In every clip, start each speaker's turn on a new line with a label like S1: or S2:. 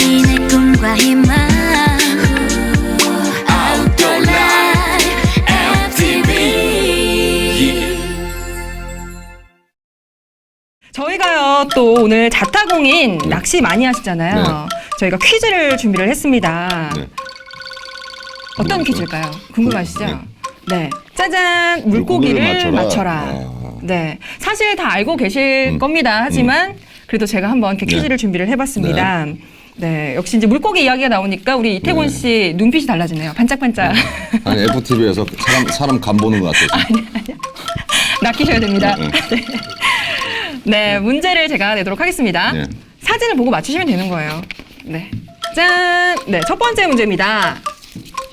S1: 이내 꿈과 희망 Outdoor Life MTV
S2: 저희가요 또 오늘 자타공인 낚시 많이 하시잖아요.
S3: 네.
S2: 저희가 퀴즈를 준비를 했습니다.
S3: 네.
S2: 어떤
S3: 뭐,
S2: 퀴즈일까요? 궁금하시죠?
S3: 네.
S2: 네. 짜잔 물고기를
S3: 물고기를
S2: 맞춰라.
S3: 맞춰라. 아.
S2: 네. 사실 다 알고 계실
S3: 음.
S2: 겁니다. 하지만 그래도 제가 한번 이렇게
S3: 네.
S2: 퀴즈를 준비를 해봤습니다. 네. 역시 이제 물고기 이야기가 나오니까 우리 이태곤
S3: 네.
S2: 씨 눈빛이 달라지네요. 반짝반짝.
S3: 아니 FTV에서 사람 사람 간 보는 것 같아서.
S2: 낚이셔야 됩니다.
S3: 네,
S2: 네, 문제를 제가 내도록 하겠습니다.
S3: 네.
S2: 사진을 보고 맞추시면 되는 거예요. 네. 짠! 네, 첫 번째 문제입니다.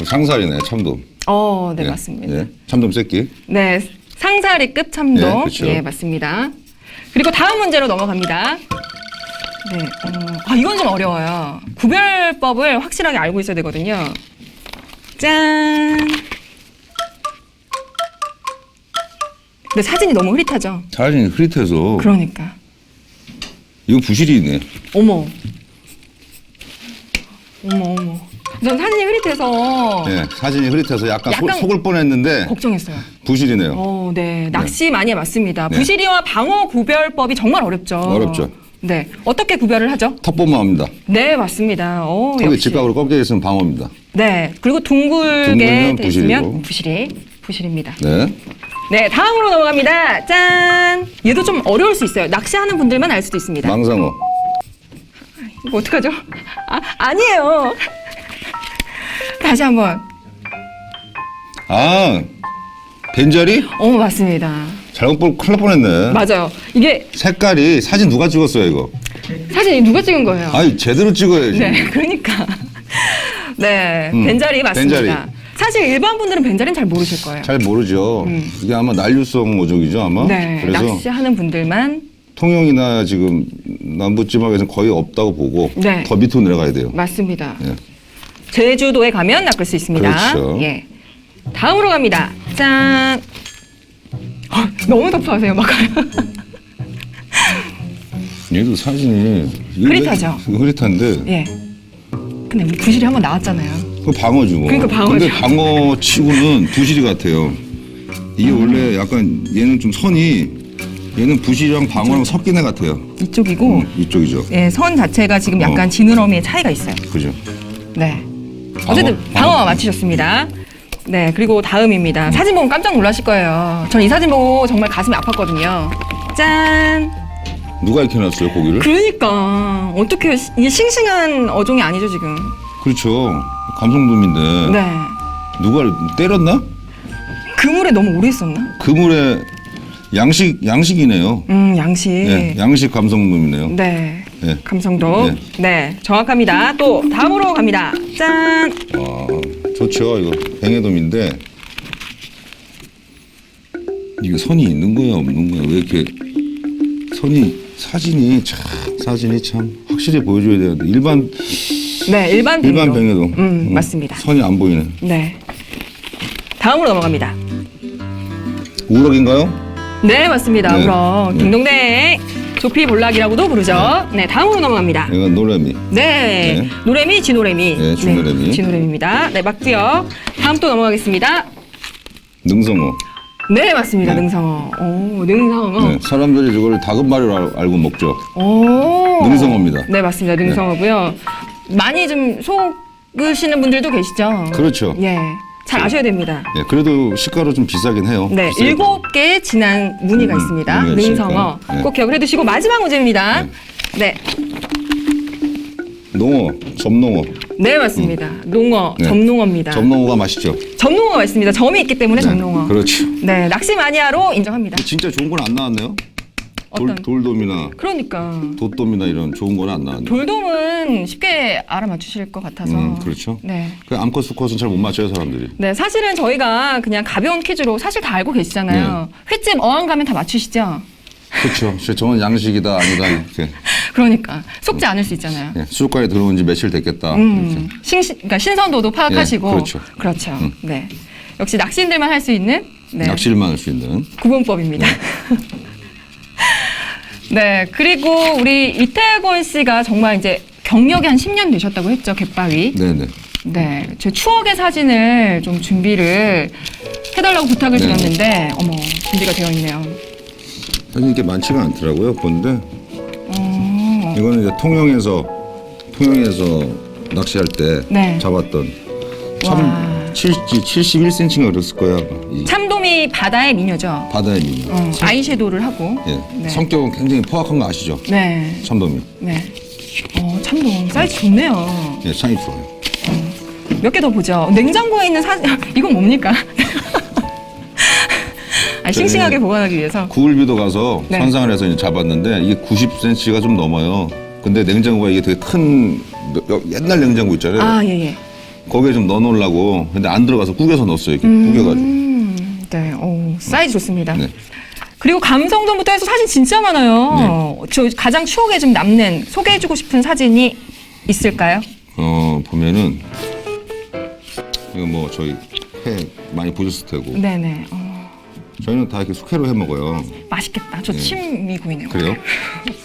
S3: 상살이네 참돔.
S2: 어, 네,
S3: 예,
S2: 맞습니다.
S3: 예. 참돔 새끼.
S2: 네, 상사리급 참돔.
S3: 네, 그쵸.
S2: 예, 맞습니다. 그리고 다음 문제로 넘어갑니다. 네, 어, 아, 이건 좀 어려워요. 구별법을 확실하게 알고 있어야 되거든요. 짠! 근데 사진이 너무 흐릿하죠?
S3: 사진이 흐릿해서
S2: 그러니까.
S3: 이건 부실이네.
S2: 어머. 어머, 어머. 전 사진이 흐릿해서
S3: 예, 사진이 흐릿해서 약간, 속-
S2: 약간
S3: 속을 뻔했는데
S2: 걱정했어요.
S3: 부실이네요.
S2: 어, 네. 낚시 많이 해봤습니다.
S3: 네.
S2: 부시리와 방어 구별법이 정말 어렵죠.
S3: 어렵죠.
S2: 네. 어떻게 구별을 하죠?
S3: 턱 보면 합니다.
S2: 네, 맞습니다. 어,
S3: 턱이
S2: 역시.
S3: 직각으로 꺾여 있으면 방어입니다.
S2: 네. 그리고 둥글게
S3: 둥글면
S2: 돼 있으면
S3: 부실이고.
S2: 부시리. 부실입니다.
S3: 네.
S2: 네, 다음으로 넘어갑니다. 짠! 얘도 좀 어려울 수 있어요. 낚시하는 분들만 알 수도 있습니다.
S3: 망상어.
S2: 이거 어떡하죠? 아, 아니에요. 다시 한번.
S3: 아, 벤자리?
S2: 어, 맞습니다.
S3: 잘못 볼 큰일 날 뻔했네.
S2: 맞아요. 이게
S3: 색깔이 사진 누가 찍었어요 이거?
S2: 사진 누가 찍은 거예요?
S3: 아니 제대로 찍어야지.
S2: 네, 그러니까. 네,
S3: 음,
S2: 벤자리 맞습니다.
S3: 벤자리.
S2: 사실 일반 분들은 벤자리는 잘 모르실 거예요.
S3: 잘 모르죠. 이게 아마 난류성 어종이죠 아마.
S2: 음. 네,
S3: 그래서
S2: 낚시하는 분들만
S3: 통영이나 지금 남부 지방에서는 거의 없다고 보고
S2: 네.
S3: 더 밑으로 내려가야 돼요.
S2: 맞습니다.
S3: 예.
S2: 제주도에 가면 낚을 수 있습니다.
S3: 그렇죠.
S2: 예. 다음으로 갑니다. 짠. 어, 너무 덮어하세요, 막아요.
S3: 얘도 사진이
S2: 흐릿하죠?
S3: 이거 흐릿한데
S2: 예. 근데 우리 부실이 한번 나왔잖아요.
S3: 그 방어죠. 뭐.
S2: 그러니까 방어죠.
S3: 근데 방어 치고는 부실이 같아요. 이게
S2: 음.
S3: 원래 약간 얘는 좀 선이 얘는 부실이랑 방어랑 섞인 애 같아요.
S2: 이쪽이고,
S3: 음, 이쪽이죠.
S2: 예, 선 자체가 지금 약간
S3: 어.
S2: 지느러미의 차이가 있어요.
S3: 그죠.
S2: 네. 어쨌든
S3: 방어,
S2: 방어 맞히셨습니다. 네, 그리고 다음입니다. 사진 보면 깜짝 놀라실 거예요. 전 이 사진 보고 정말 가슴이 아팠거든요. 짠.
S3: 누가 이렇게 놨어요 고기를?
S2: 그러니까 어떻게 이게 싱싱한 어종이 아니죠 지금.
S3: 그렇죠. 감성돔인데
S2: 네.
S3: 누가 때렸나?
S2: 그물에 너무 오래 있었나?
S3: 그물에 양식 양식이네요.
S2: 음, 양식.
S3: 예, 양식 감성돔이네요.
S2: 네.
S3: 예.
S2: 감성도. 네. 정확합니다. 또 다음으로 갑니다. 짠.
S3: 아, 좋죠. 이거 뱅에돔인데 이게 선이 있는 거야 없는 거야? 왜 이렇게 선이 사진이 참 사진이 참 확실히 보여줘야 되는데 일반
S2: 네, 일반
S3: 일반
S2: 뱅에도.
S3: 뱅에돔
S2: 음, 맞습니다.
S3: 선이 안 보이네.
S2: 네. 다음으로 넘어갑니다.
S3: 우럭인가요?
S2: 네, 맞습니다.
S3: 네.
S2: 그럼
S3: 네.
S2: 딩동댕. 조피 볼락이라고도 부르죠. 네, 다음으로 넘어갑니다.
S3: 이건 노래미.
S2: 네.
S3: 네.
S2: 노래미, 지노래미.
S3: 네, 지노래미.
S2: 지노래미입니다. 네, 맞고요. 다음 또 넘어가겠습니다.
S3: 능성어.
S2: 네, 맞습니다.
S3: 네.
S2: 능성어. 오, 능성어.
S3: 네, 사람들이 저걸 다금바리로 알- 알고 먹죠.
S2: 오.
S3: 능성어입니다.
S2: 네, 맞습니다. 능성어고요. 많이 좀 속으시는 분들도 계시죠?
S3: 그렇죠.
S2: 예. 잘 아셔야 됩니다.
S3: 예, 그래도 시가로 좀 비싸긴 해요.
S2: 네,
S3: 비싸요.
S2: 일곱 개의 진한 무늬가
S3: 음,
S2: 있습니다.
S3: 무늬가
S2: 능성어.
S3: 있으니까. 네.
S2: 꼭 기억을 해두시고 마지막 문제입니다. 네,
S3: 농어, 점농어.
S2: 네 맞습니다. 농어,
S3: 네.
S2: 점농어입니다.
S3: 점농어가 맛있죠.
S2: 점농어가 있습니다. 점이 있기 때문에
S3: 네,
S2: 점농어.
S3: 그렇죠.
S2: 네, 낚시 마니아로 인정합니다.
S3: 진짜 좋은 건 안 나왔네요. 돌,
S2: 어떤?
S3: 돌돔이나
S2: 그러니까
S3: 돛돔이나 이런 좋은 건안 나왔네요.
S2: 돌돔은 쉽게 알아맞추실 것 같아서.
S3: 음, 그렇죠.
S2: 네.
S3: 그 암컷 수컷은 잘 못 맞춰요 사람들이.
S2: 네, 사실은 저희가 그냥 가벼운 퀴즈로 사실 다 알고 계시잖아요.
S3: 네.
S2: 횟집 어항 가면 다 맞추시죠?
S3: 그렇죠. 저- 저건 양식이다 아니다 이렇게
S2: 그러니까 속지 않을 수 있잖아요.
S3: 예, 수족관에 들어온 지 며칠 됐겠다.
S2: 음,
S3: 이렇게.
S2: 신, 그러니까 신선도도 파악하시고.
S3: 예, 그렇죠.
S2: 그렇죠. 네. 역시 낚시인들만 할 수 있는 네,
S3: 낚시일만 할 수 있는.
S2: 구분법입니다. 네, 그리고 우리 이태곤 씨가 정말 이제 경력이 한 10년 되셨다고 했죠, 갯바위.
S3: 네네.
S2: 네, 제 추억의 사진을 좀 준비를 해달라고 부탁을
S3: 네.
S2: 드렸는데, 어머, 준비가 되어 있네요.
S3: 사실 이게 많지가 않더라고요. 본데
S2: 어,
S3: 이거는 이제 통영에서 통영에서 낚시할 때
S2: 네.
S3: 잡았던
S2: 와.
S3: 참 70, 71cm가 그랬을 거야. 이
S2: 참돔 이 바다의 미녀죠.
S3: 바다의 미녀.
S2: 어, 아이섀도우를 하고.
S3: 예.
S2: 네.
S3: 성격은 굉장히 포악한 거 아시죠?
S2: 네,
S3: 참돔이.
S2: 네. 어, 참돔 사이즈 좋네요.
S3: 예, 사이 좋아요.
S2: 몇 개 더 보죠. 냉장고에 있는 사진, 이건 뭡니까? 아, 싱싱하게 보관하기 위해서.
S3: 구울비도 가서
S2: 네.
S3: 선상을 해서 이제 잡았는데 이게 90cm가 좀 넘어요. 근데 냉장고가 이게 되게 큰 몇- 옛날 냉장고 있잖아요.
S2: 아, 예, 예.
S3: 거기에 좀 넣어놓으려고 근데 안 들어가서 구겨서 넣었어요. 이렇게 구겨가지고.
S2: 음, 네, 오, 사이즈 좋습니다.
S3: 네.
S2: 그리고 감성돔부터 해서 사진 진짜 많아요. 저 가장 추억에 좀 남는 소개해주고 싶은 사진이 있을까요?
S3: 어 보면은 이거 뭐 저희 회 많이 보셨을 테고
S2: 네네. 어,
S3: 저희는 다 이렇게 숙회로 해 먹어요.
S2: 맛있겠다. 저 침이 고이네요.
S3: 네. 그래요?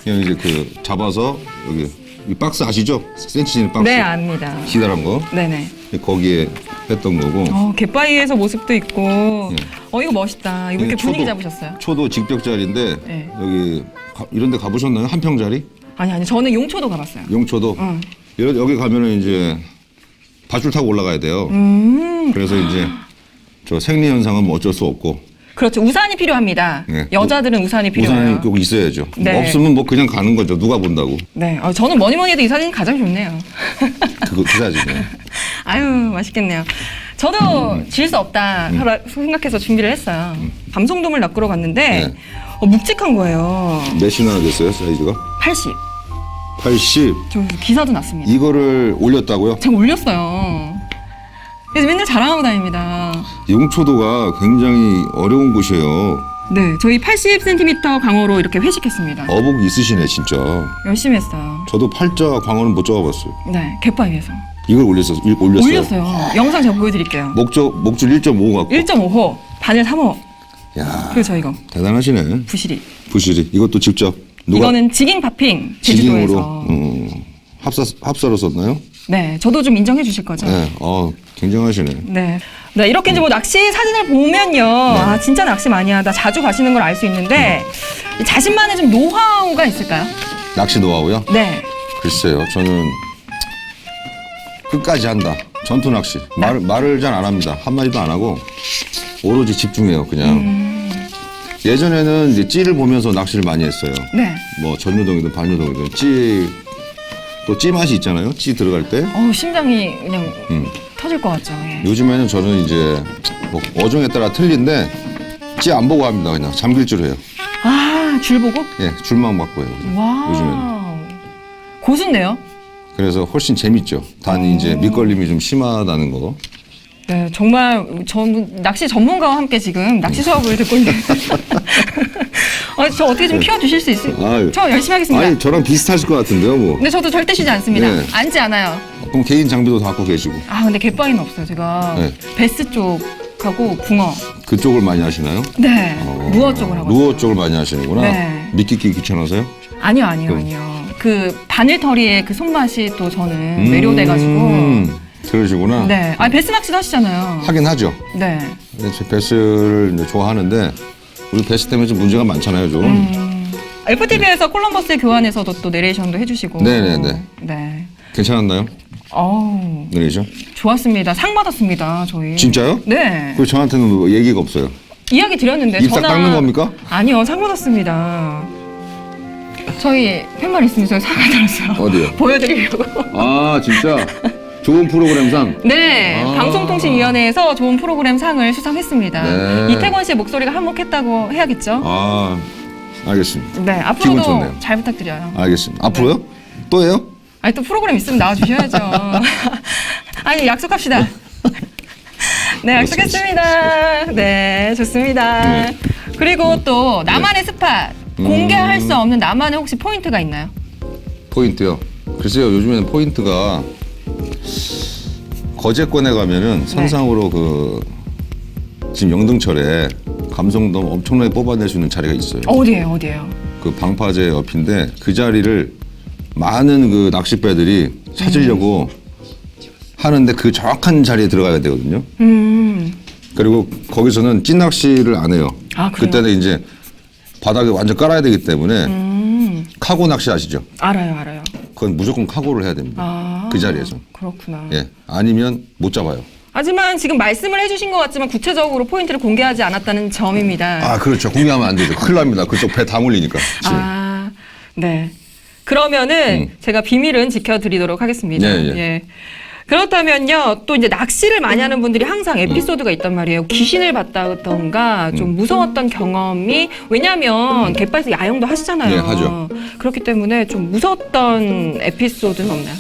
S3: 그냥 이제 그 잡아서 여기 이 박스 아시죠? 센치진 박스
S2: 네, 압니다.
S3: 기다란 거
S2: 네네.
S3: 거기에 했던 거고
S2: 어, 갯바위에서 모습도 있고.
S3: 네.
S2: 어, 이거 멋있다. 이거 이렇게
S3: 이게
S2: 분위기
S3: 초도-
S2: 잡으셨어요?
S3: 초도 직벽짜리인데
S2: 네.
S3: 여기 가- 이런 데 가보셨나요? 한 평짜리?
S2: 아니, 아니. 저는 용초도 가봤어요.
S3: 용초도
S2: 응.
S3: 여기 여기 가면은 이제 밧줄 타고 올라가야 돼요.
S2: 음,
S3: 그래서 이제 저 생리 현상은 뭐 어쩔 수 없고
S2: 그렇죠. 우산이 필요합니다.
S3: 네.
S2: 여자들은 우산이 필요해요.
S3: 우산이 꼭 있어야죠.
S2: 네.
S3: 없으면 뭐 그냥 가는 거죠. 누가 본다고.
S2: 네. 어, 저는 뭐니 뭐니 해도 이 사진이 가장 좋네요.
S3: 그거 그 사진이에요.
S2: 아유 맛있겠네요. 저도 질 수 없다 하라- 생각해서 준비를 했어요. 감성돔을 낚으러 갔는데
S3: 네.
S2: 어, 묵직한 거예요.
S3: 몇이나 됐어요 사이즈가?
S2: 80.
S3: 80.
S2: 저 기사도 났습니다.
S3: 이거를 올렸다고요?
S2: 제가 올렸어요. 그래서 맨날 자랑하고 다닙니다.
S3: 용초도가 굉장히 어려운 곳이에요.
S2: 네, 저희 80cm 강어로 이렇게 회식했습니다.
S3: 어복 있으시네 진짜.
S2: 열심히 했어요.
S3: 저도 팔자 광어는 못 잡아봤어요.
S2: 네, 갯바위에서
S3: 이걸 올렸어, 일- 올렸어요.
S2: 올렸어요. 영상 제가 보여드릴게요.
S3: 목적 목줄 1.5 갖고.
S2: 1.5호, 바늘 3호.
S3: 야
S2: 그리고 저 이거
S3: 대단하시네.
S2: 부시리.
S3: 부실이 이것도 직접 누가
S2: 이거는 지깅 파핑
S3: 지깅으로
S2: 제주도에서.
S3: 어, 합사 합사로 썼나요?
S2: 네, 저도 좀 인정해 주실 거죠?
S3: 네. 어 굉장하시네.
S2: 네. 네, 이렇게 이제 뭐 낚시 사진을 보면요. 아, 진짜 낚시 많이 하다. 자주 가시는 걸 알 수 있는데, 자신만의 좀 노하우가 있을까요?
S3: 낚시 노하우요?
S2: 네.
S3: 글쎄요, 저는 끝까지 한다. 전투 낚시. 말, 말을 잘 안 합니다. 한마디도 안 하고 오로지 집중해요, 그냥.
S2: 음.
S3: 예전에는 이제 찌를 보면서 낚시를 많이 했어요.
S2: 네.
S3: 뭐 전유동이든 반유동이든 찌, 또 찌 맛이 있잖아요. 찌 들어갈 때.
S2: 어우, 심장이 그냥
S3: 음.
S2: 터질 것 같죠. 예.
S3: 요즘에는 저는 이제 뭐 어종에 따라 틀린데 찌 안 보고 합니다. 그냥 잠길 줄 해요.
S2: 아, 줄 보고?
S3: 예, 줄만 받고 해요. 그냥.
S2: 와.
S3: 요즘에는.
S2: 고수인데요?
S3: 그래서 훨씬 재밌죠. 단
S2: 어.
S3: 이제 밑걸림이 좀 심하다는 거.
S2: 네, 정말 전 낚시 전문가와 함께 지금 낚시 수업을 듣고 있는. 아, 저 어떻게 좀 피워 주실 수 있어요?
S3: 네. 아유.
S2: 저 열심히 하겠습니다.
S3: 아니 저랑 비슷하실 것 같은데요, 뭐.
S2: 근데 저도 절대 쉬지 않습니다.
S3: 네.
S2: 앉지 않아요.
S3: 그럼 개인 장비도 다 갖고 계시고
S2: 아, 근데 갯바위는 없어요. 제가
S3: 네.
S2: 베스 쪽하고 붕어.
S3: 그쪽을 많이 하시나요?
S2: 네.
S3: 어,
S2: 루어 쪽을 하고.
S3: 루어
S2: 있어요.
S3: 쪽을 많이 하시는구나.
S2: 네.
S3: 미끼끼 귀찮아서요?
S2: 아니요, 아니요,
S3: 그럼.
S2: 아니요. 그 바늘털이의 그 손맛이 또 저는 매료돼가지고.
S3: 음, 그러시구나.
S2: 네. 아, 베스 낚시도 하시잖아요.
S3: 하긴 하죠.
S2: 네.
S3: 근데 제 베스를 이제 좋아하는데 우리 베스 때문에 좀 문제가 많잖아요, 좀.
S2: 음. FTV에서 콜럼버스 교환에서도 또 내레이션도 해주시고.
S3: 네네네.
S2: 네.
S3: 괜찮았나요?
S2: 어우,
S3: 내리죠?
S2: 좋았습니다. 상 받았습니다, 저희.
S3: 진짜요?
S2: 네.
S3: 그 저한테는 뭐 얘기가 없어요.
S2: 이야기 드렸는데
S3: 입 싹
S2: 전화
S3: 닦는 겁니까?
S2: 아니요 상 받았습니다. 저희 팻말 있으면 저희 상 받았어요.
S3: 어디요?
S2: 보여드리려고.
S3: 아, 진짜 좋은 프로그램상.
S2: 네,
S3: 아.
S2: 방송통신위원회에서 좋은 프로그램 상을 수상했습니다.
S3: 네.
S2: 이태권 씨의 목소리가 한몫했다고 해야겠죠?
S3: 아, 알겠습니다.
S2: 네,
S3: 기분
S2: 앞으로도
S3: 좋네요.
S2: 잘 부탁드려요.
S3: 알겠습니다. 앞으로요? 또예요?
S2: 아니 또 프로그램 있으면 나와주셔야죠. 아니 약속합시다. 네, 약속했습니다. 네, 좋습니다.
S3: 네.
S2: 그리고 또 나만의 스팟
S3: 음.
S2: 공개할 수 없는 나만의 혹시 포인트가 있나요?
S3: 포인트요. 글쎄요, 요즘에는 포인트가 거제권에 가면은 선상으로 그 지금 영등철에 감성돔 엄청나게 뽑아낼 수 있는 자리가 있어요.
S2: 어디에요, 어디에요?
S3: 그 방파제 옆인데 그 자리를 많은 그 낚싯배들이 찾으려고 하는데 그 정확한 자리에 들어가야 되거든요.
S2: 음.
S3: 그리고 거기서는 찐낚시를 안 해요.
S2: 아, 그래요?
S3: 그때는 이제 바닥에 완전 깔아야 되기 때문에
S2: 음.
S3: 카고 낚시 아시죠?
S2: 알아요, 알아요.
S3: 그건 무조건 카고를 해야 됩니다.
S2: 아.
S3: 그 자리에서.
S2: 그렇구나.
S3: 예. 아니면 못 잡아요.
S2: 하지만 지금 말씀을 해주신 것 같지만 구체적으로 포인트를 공개하지 않았다는 점입니다.
S3: 아, 그렇죠. 공개하면 안 되죠. 큰일 납니다. 그쪽 배 다 물리니까. 지금.
S2: 아, 네. 그러면은 제가 비밀은 지켜드리도록 하겠습니다.
S3: 음. 예, 예.
S2: 그렇다면요, 또 이제 낚시를 많이 하는 분들이 항상 에피소드가 있단 말이에요. 귀신을 봤다던가 좀
S3: 음.
S2: 무서웠던 경험이 왜냐하면 갯바에서 야영도 하시잖아요.
S3: 예, 하죠.
S2: 그렇기 때문에 좀 무서웠던 에피소드는 없나요?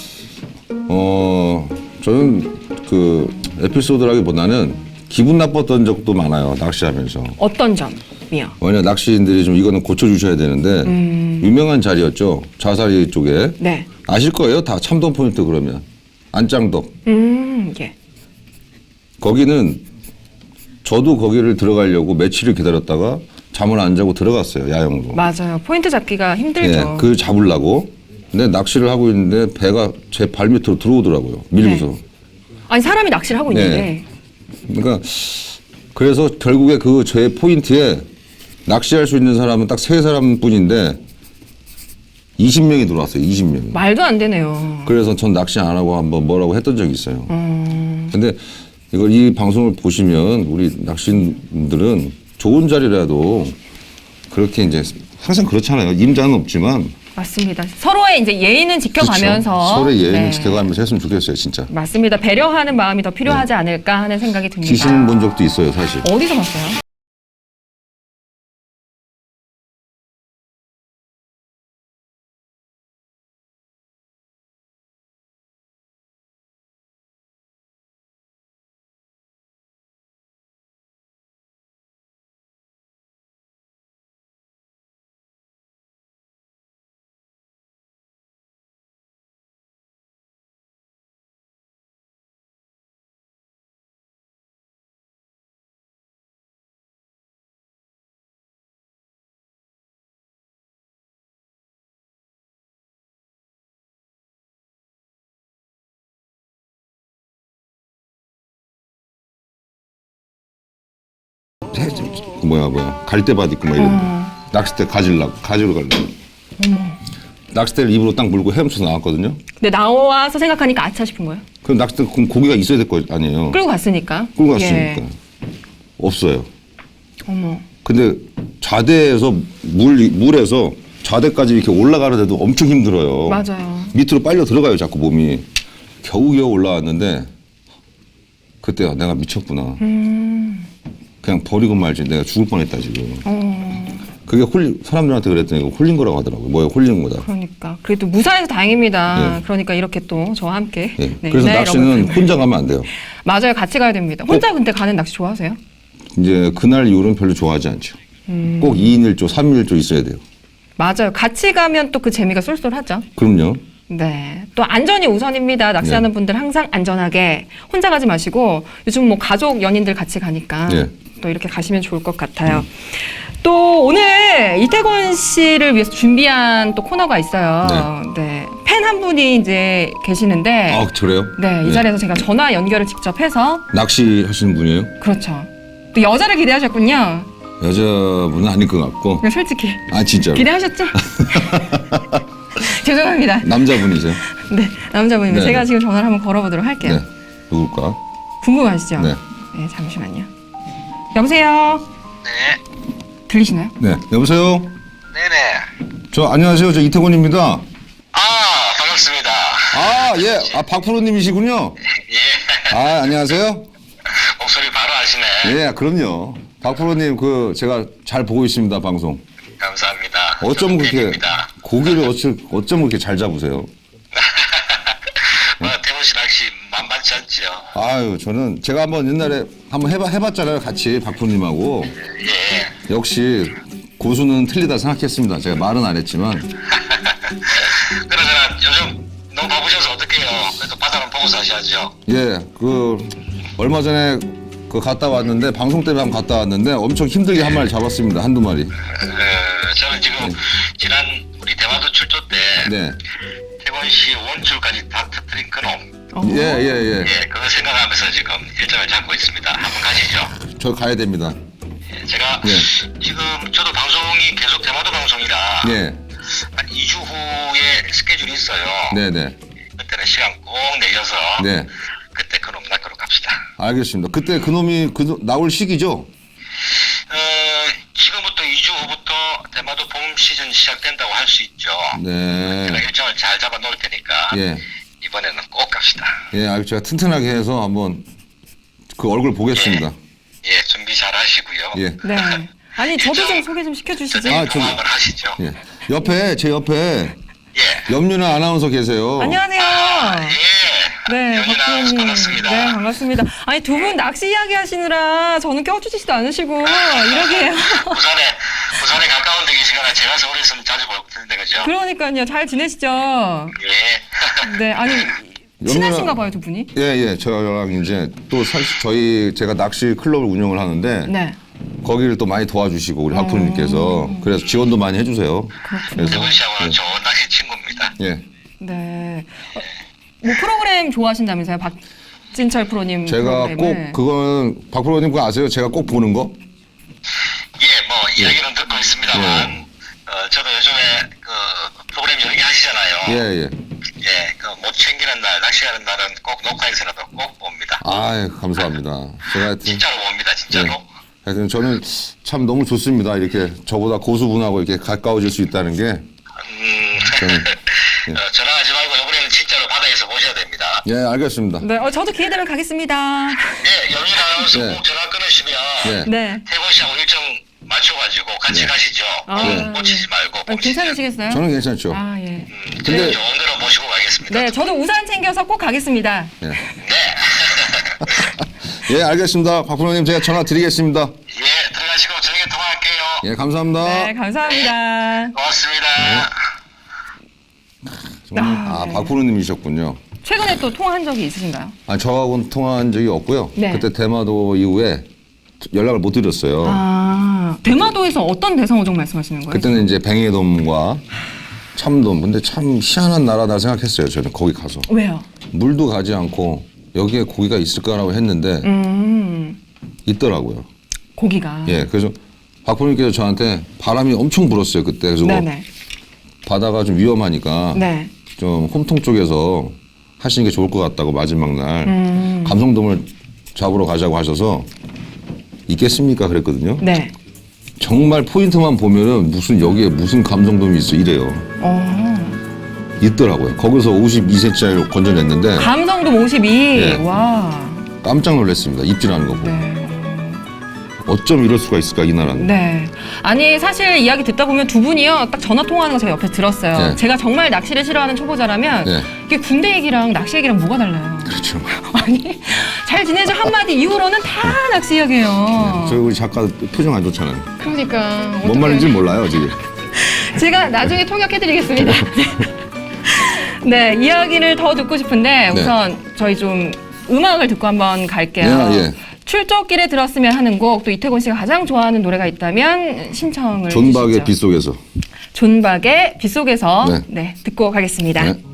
S3: 어, 저는 그 에피소드라기보다는 기분 나빴던 적도 많아요. 낚시하면서.
S2: 어떤 점이요?
S3: 왜냐 낚시인들이 좀 이거는 고쳐 주셔야 되는데 유명한 자리였죠. 좌사리 쪽에
S2: 네.
S3: 아실 거예요. 다 참돔 포인트 그러면 안짱돔
S2: 음, 예.
S3: 거기는 저도 거기를 들어가려고 며칠을 기다렸다가 잠을 안 자고 들어갔어요 야영으로.
S2: 맞아요. 포인트 잡기가 힘들죠.
S3: 예, 그 잡으려고. 근데 낚시를 하고 있는데 배가 제 발 밑으로 들어오더라고요. 밀고서.
S2: 네. 아니 사람이 낚시를 하고
S3: 네.
S2: 있는데
S3: 그러니까 그래서 결국에 그 제 포인트에 낚시할 수 있는 사람은 딱 세 사람뿐인데 20명이 들어왔어요. 20명이.
S2: 말도 안 되네요.
S3: 그래서 전 낚시 안 하고 한번 뭐라고 했던 적이 있어요.
S2: 음,
S3: 근데 이걸 이 방송을 보시면 우리 낚시인들은 좋은 자리라도 그렇게 이제 항상 그렇잖아요. 임자는 없지만
S2: 맞습니다. 서로의 이제 예의는 지켜가면서
S3: 그렇죠. 서로의 예의는
S2: 네.
S3: 지켜가면서 했으면 좋겠어요, 진짜.
S2: 맞습니다. 배려하는 마음이 더 필요하지 않을까 하는 생각이 듭니다.
S3: 귀신 본 적도 있어요, 사실.
S2: 어디서 봤어요?
S3: 그 뭐야 뭐야 갈대밭 있고 막 이런
S2: 어.
S3: 데 낚싯대 가지려고 가지러 가려고 낚싯대를 입으로 딱 물고 헤엄쳐서 나왔거든요
S2: 근데 나와서 생각하니까 아차 싶은 거예요.
S3: 그럼 낚싯대 그럼 고기가 있어야 될 거 아니에요
S2: 끌고 갔으니까.
S3: 끌고 갔으니까
S2: 예.
S3: 없어요
S2: 어머.
S3: 근데 좌대에서 물 물에서 좌대까지 이렇게 올라가는데도 엄청 힘들어요
S2: 맞아요.
S3: 밑으로 빨려 들어가요 자꾸 몸이 겨우겨우 올라왔는데 그때 아, 내가 미쳤구나
S2: 음.
S3: 그냥 버리고 말지 내가 죽을 뻔했다 지금
S2: 어.
S3: 그게 홀리 사람들한테 그랬더니 이거 홀린 거라고 하더라고요 뭐야 홀리는 거다
S2: 그러니까 그래도 무사해서 다행입니다.
S3: 예.
S2: 그러니까 이렇게 또 저와 함께.
S3: 예.
S2: 네,
S3: 그래서
S2: 이날
S3: 낚시는 혼자 가면 안 돼요.
S2: 맞아요. 같이 가야 됩니다. 혼자 근데 가는 낚시 좋아하세요?
S3: 이제 그날 이후로는 별로 좋아하지 않죠.
S2: 음.
S3: 꼭 2인 1조, 3인 1조 있어야 돼요.
S2: 맞아요. 같이 가면 또 그 재미가 쏠쏠하죠.
S3: 그럼요.
S2: 네. 또 안전이 우선입니다. 낚시하는
S3: 네.
S2: 분들 항상 안전하게 혼자 가지 마시고 요즘 뭐 가족 연인들 같이 가니까
S3: 네.
S2: 또 이렇게 가시면 좋을 것 같아요. 또 오늘 이태권 씨를 위해서 준비한 또 코너가 있어요. 네. 팬 한 분이 이제 계시는데
S3: 아, 그래요?
S2: 네, 이 자리에서 제가 전화 연결을 직접 해서
S3: 낚시 하시는 분이에요?
S2: 그렇죠. 또 여자를 기대하셨군요.
S3: 여자분은 아닐 것 같고.
S2: 이거 솔직히
S3: 아, 진짜로.
S2: 기대하셨죠? 죄송합니다.
S3: 남자분이세요?
S2: 네, 남자분입니다.
S3: 네.
S2: 제가 지금 전화를 한번 걸어보도록 할게요.
S3: 네. 누굴까?
S2: 궁금하시죠?
S3: 네.
S2: 네, 잠시만요. 여보세요?
S4: 네,
S2: 들리시나요?
S3: 네. 여보세요?
S4: 네네.
S3: 저, 안녕하세요. 저 이태곤입니다.
S4: 아, 반갑습니다.
S3: 아, 예. 아, 박프로님이시군요.
S4: 예,
S3: 아, 안녕하세요.
S4: 목소리 바로 아시네.
S3: 예, 그럼요. 박프로님, 그, 제가 잘 보고 있습니다, 방송.
S4: 감사합니다.
S3: 어쩜 그렇게. 고기를 어쩜, 어쩜 그렇게 잘 잡으세요?
S4: 뭐, 태훈 씨 만만치 않죠.
S3: 아유, 저는 제가 한번 옛날에 한번 해봐, 해봤잖아요. 같이 박프로님하고.
S4: 예.
S3: 역시 고수는 틀리다 생각했습니다. 제가 말은 안 했지만.
S4: 그러나 요즘 너무 바쁘셔서 어떡해요. 그래도 바다는 보고서 하셔야죠.
S3: 예, 그, 얼마 전에 그 갔다 왔는데, 방송 때문에 한번 갔다 왔는데, 엄청 힘들게 한 마리 잡았습니다. 한두 마리.
S4: 어, 저는 지금 지난 우리 대마도 출조 때
S3: 네.
S4: 이태원 씨 원줄까지 다 터뜨린 그놈.
S2: 어.
S3: 예, 예, 예.
S4: 예, 그거 생각하면서 지금 일정을 잡고 있습니다. 한번 가시죠.
S3: 저 가야 됩니다.
S4: 예, 제가
S3: 예.
S4: 지금 저도 방송이 계속 대마도 방송이라
S3: 예.
S4: 한 2주 후에 스케줄이 있어요.
S3: 네, 네.
S4: 그때는 시간 꼭 내셔서
S3: 네.
S4: 그때 그놈 낚으러 갑시다.
S3: 알겠습니다. 그때 그놈이 그 나올 시기죠?
S4: 어, 지금부터 2주 후부터 대마도 봄 시즌 시작된다고 할 수 있죠.
S3: 네.
S4: 제가 일정을 잘 잡아 놓을 테니까
S3: 예.
S4: 이번에는 꼭 갑시다.
S3: 예, 알겠 제가 튼튼하게 해서 한번 그 얼굴 보겠습니다.
S4: 예, 준비 잘 하시고요.
S3: 예.
S2: 네. 아니 저도 좀 소개 좀 시켜주시죠.
S3: 아, 저기-
S4: 통화를 하시죠.
S3: 예. 옆에 제 옆에
S4: 예.
S3: 염윤아 아나운서 계세요.
S2: 안녕하세요.
S4: 예.
S2: 네, 박수님.
S4: 반갑습니다.
S2: 네, 반갑습니다. 아니, 두 분 낚시 이야기 하시느라 저는 껴주시지도 않으시고, 이러게.
S4: 부산에 부산에 가까운 데 계시거나 제가 서울에 있으면 자주 볼 텐데 그죠?
S2: 그러니까요. 잘 지내시죠?
S4: 예.
S2: 네, 아니, 친하신가 봐요, 두 분이.
S3: 예, 예. 저랑 이제 또 사실 저희 제가 낚시 클럽을 운영을 하는데
S2: 네.
S3: 거기를 또 많이 도와주시고 우리 학부님께서 그래서 지원도 많이 해주세요. 그래서
S4: 대건 씨하고는 좋은 낚시 친구입니다.
S3: 예.
S2: 네. 어, 뭐 프로그램 좋아하신다면서요? 박진철 프로님
S3: 제가
S2: 프로그램을.
S3: 꼭 그건 박 프로님 그거 아세요? 제가 꼭 보는 거?
S4: 예, 뭐 이야기는 듣고 있습니다만
S3: 예.
S4: 어, 저도 요즘에 그 프로그램 여러 개 하시잖아요.
S3: 예, 예.
S4: 예, 그 못 챙기는 날, 낚시하는 날은 꼭 녹화해서라도 꼭 봅니다.
S3: 아, 감사합니다. 제가 하여튼
S4: 진짜로 봅니다, 진짜로.
S3: 예. 하여튼 저는 참 너무 좋습니다. 이렇게 저보다 고수분하고 이렇게 가까워질 수 있다는 게
S4: 음,
S3: 저는,
S4: 어, 전화
S3: 예, 알겠습니다.
S2: 네, 어, 저도 기회 되면 가겠습니다.
S4: 예, 연인 아나운서
S3: 예.
S4: 꼭 전화 끊으시면
S3: 예.
S2: 네.
S4: 태권 씨하고 일정 맞춰가지고 같이
S3: 예.
S4: 가시죠.
S2: 아,
S4: 꼭 놓치지 말고.
S2: 아, 괜찮으시겠어요?
S3: 저는 괜찮죠.
S2: 아, 예.
S3: 근데-
S4: 좋은 데로 모시고 가겠습니다.
S2: 네, 저도 우산 챙겨서 꼭 가겠습니다.
S3: 예.
S4: 네.
S3: 예, 알겠습니다. 박 프로님 제가 전화 드리겠습니다.
S4: 예, 들어가시고 저녁에 통화할게요.
S3: 예, 감사합니다.
S2: 네, 감사합니다.
S4: 고맙습니다.
S3: 정말, 아, 박 프로님이셨군요.
S2: 최근에 또 통화한 적이 있으신가요?
S3: 아, 저하고는 통화한 적이 없고요.
S2: 네.
S3: 그때 대마도 이후에 연락을 못 드렸어요.
S2: 아, 대마도에서 어떤 대상어종 말씀하시는 거예요?
S3: 그때는 이제 뱅에돔과 참돔. 근데 참 희한한 나라다 생각했어요. 저는 거기 가서
S2: 왜요?
S3: 물도 가지 않고 여기에 고기가 있을까라고 했는데
S2: 음,
S3: 있더라고요.
S2: 고기가.
S3: 예, 그래서 박 프로님께서 저한테 바람이 엄청 불었어요 그때. 그래서 뭐
S2: 네네.
S3: 바다가 좀 위험하니까
S2: 네.
S3: 좀 홈통 쪽에서 하시는 게 좋을 것 같다고 마지막 날
S2: 음.
S3: 감성돔을 잡으러 가자고 하셔서 있겠습니까 그랬거든요.
S2: 네.
S3: 정말 포인트만 보면은 무슨 여기에 무슨 감성돔이 있어 이래요.
S2: 어.
S3: 있더라고요. 거기서 52cm짜리로 건져냈는데
S2: 감성도 52.
S3: 예.
S2: 와.
S3: 깜짝 놀랐습니다. 입질하는 거 보고.
S2: 네.
S3: 어쩜 이럴 수가 있을까 이 나라는.
S2: 네. 아니 사실 이야기 듣다 보면 두 분이요 딱 전화 통화하는 거 제가 옆에 들었어요.
S3: 네.
S2: 제가 정말 낚시를 싫어하는 초보자라면
S3: 네.
S2: 이게 군대 얘기랑 낚시 얘기랑 뭐가 달라요?
S3: 그렇죠.
S2: 아니 잘 지내죠 한마디 이후로는 다 낚시 이야기예요.
S3: 저희 우리 작가 표정 안 좋잖아요.
S2: 그러니까
S3: 뭔
S2: 어떡해.
S3: 말인지 몰라요 지금.
S2: 제가 나중에 통역해드리겠습니다. 네 이야기를 더 듣고 싶은데
S3: 네.
S2: 우선 저희 좀 음악을 듣고 한번 갈게요.
S3: 예, 예.
S2: 출조길에 들었으면 하는 곡 또 이태곤 씨가 가장 좋아하는 노래가 있다면 신청을
S3: 존박의
S2: 해주시죠.
S3: 빗 속에서.
S2: 존박의 빗속에서
S3: 네.
S2: 네, 듣고 가겠습니다.
S3: 네.